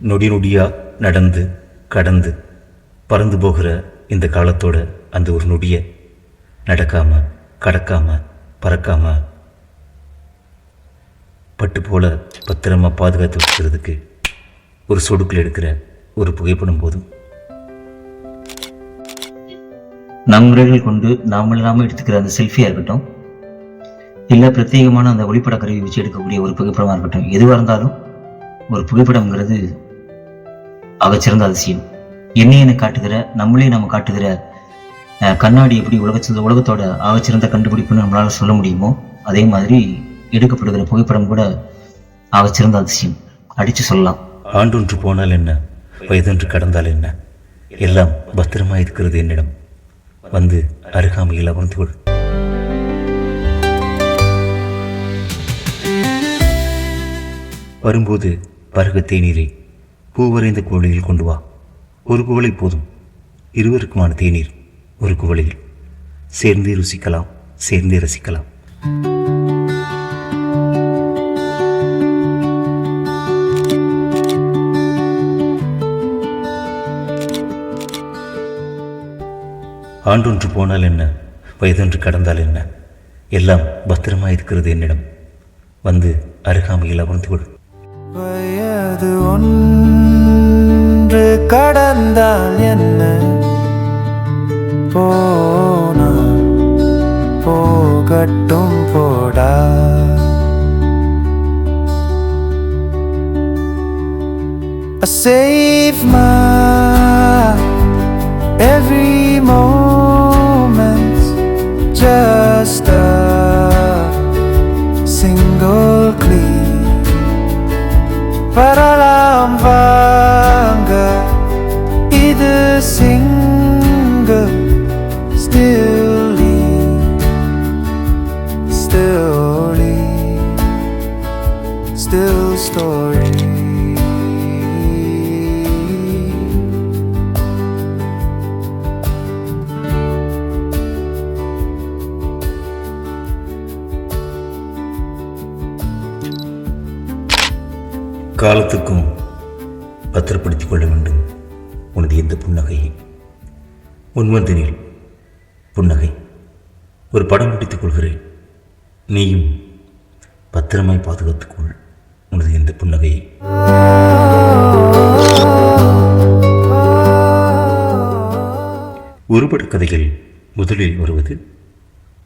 நொடி நொடியாக நடந்து கடந்து பறந்து போகிற இந்த காலத்தோட அந்த ஒரு நொடியை நடக்காம கடக்காம பறக்காம பட்டு போல பத்திரமா பாதுகாத்து வச்சுக்கிறதுக்கு ஒரு சொடுக்கில் எடுக்கிற ஒரு புகைப்படம் போதும். நம் முறைகள் கொண்டு நாம இல்லாமல் எடுத்துக்கிற அந்த செல்ஃபியாக இருக்கட்டும் இல்லை பிரத்யேகமான அந்த ஒளிப்பட கருவி வச்சு எடுக்கக்கூடிய ஒரு புகைப்படமாக இருக்கட்டும் எதுவாக இருந்தாலும் ஒரு புகைப்படம்ங்கிறது ஆகச்சிறந்த அதிசயம். என்னையனை காட்டுகிற நம்மளே நம்ம காட்டுகிற கண்ணாடி எப்படி உலகத்தில் உலகத்தோட ஆகச்சிறந்த கண்டுபிடிப்புன்னு நம்மளால சொல்ல முடியுமோ அதே மாதிரி எடுக்கப்படுகிற புகைப்படம் கூட ஆகச்சிறந்த அதிசயம். அடிச்சு சொல்லலாம். ஆண்டொன்று போனால் என்ன? வயதொன்று கடந்தால் என்ன? எல்லாம் பத்திரமா இருக்கிறது என்னிடம். வந்து அருகாமையில் அமர்ந்து கொள். வரும்போது பருக தேநீரை பூவரைந்த குவளையில் கொண்டு வா. ஒரு குவளை போதும். இருவருக்குமான தேநீர். ஒரு குவளையில். சேர்ந்தே ருசிக்கலாம். சேர்ந்தே ரசிக்கலாம். ஆண்டொன்று போனால் என்ன? வயதொன்று கடந்தால் என்ன? எல்லாம் பத்திரமா இருக்கிறது என்னிடம். வந்து அருகாமையில் அமர்ந்து கொள் வயது ஒன்று கடந்தால் என்ன போனா போகட்டும் போடா I save my every moment just a single click வரலாம் வாங்க story. காலத்துக்கும் பத்திரப்படுத்திக் கொள்ள வேண்டும். உனது எந்த புன்னகையை முன்வந்தனில் புன்னகை. ஒரு படம் பிடித்துக் கொள்கிறேன். நீயும் பத்திரமாய் பாதுகாத்துக்கொள் உனது இந்த புன்னகை. ஒருபட கதைகள் முதலில் வருவது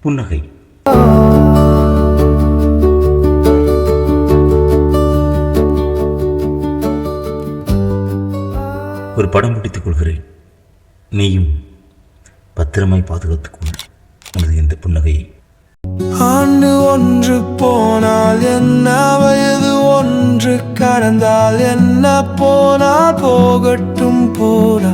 புன்னகை. ஒரு படம் பிடித்துக் கொள்கிறேன். நீயும் பத்திரமாய் பாதுகாத்துக்கொள் உனது இந்த புன்னகையை ஆண்டு ஒன்று போனால் என்ன வயது? ஒன்று கடந்தால் என்ன போனால்? போகட்டும் போடா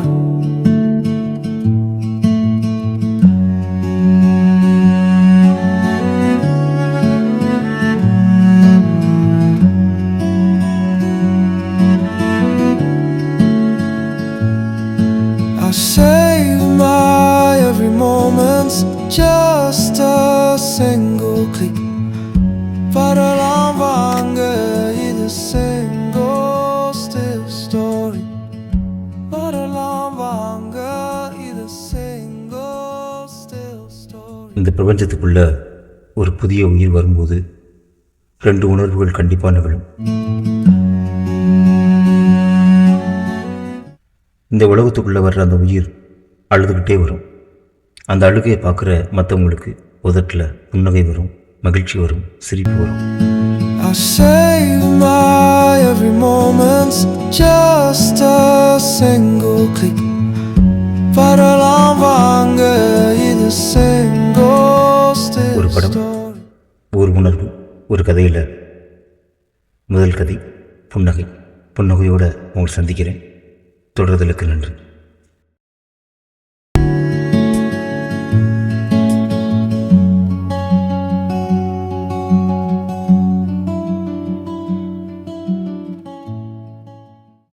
I save my every moment just இந்த பிரபஞ்சத்துக்குள்ள ஒரு புதிய உயிர் வரும்போது ரெண்டு உணர்வுகள் கண்டிப்பாக நிகழும் இந்த உலகத்துக்குள்ள வர்ற அந்த உயிர் அழுதுகிட்டே வரும். அந்த அழுகையை பார்க்குற மற்றவங்களுக்கு உதட்டில் புன்னகை வரும் மகிழ்ச்சி வரும் சிரிப்பு வரும். I save my every moment just a single click. வரலாம் வாங்க இது உணர்வு. ஒரு கதையில் முதல் கதை புன்னகை. புன்னகையோடு உங்களை சந்திக்கிறேன். தொடர்தலுக்கு நன்றி.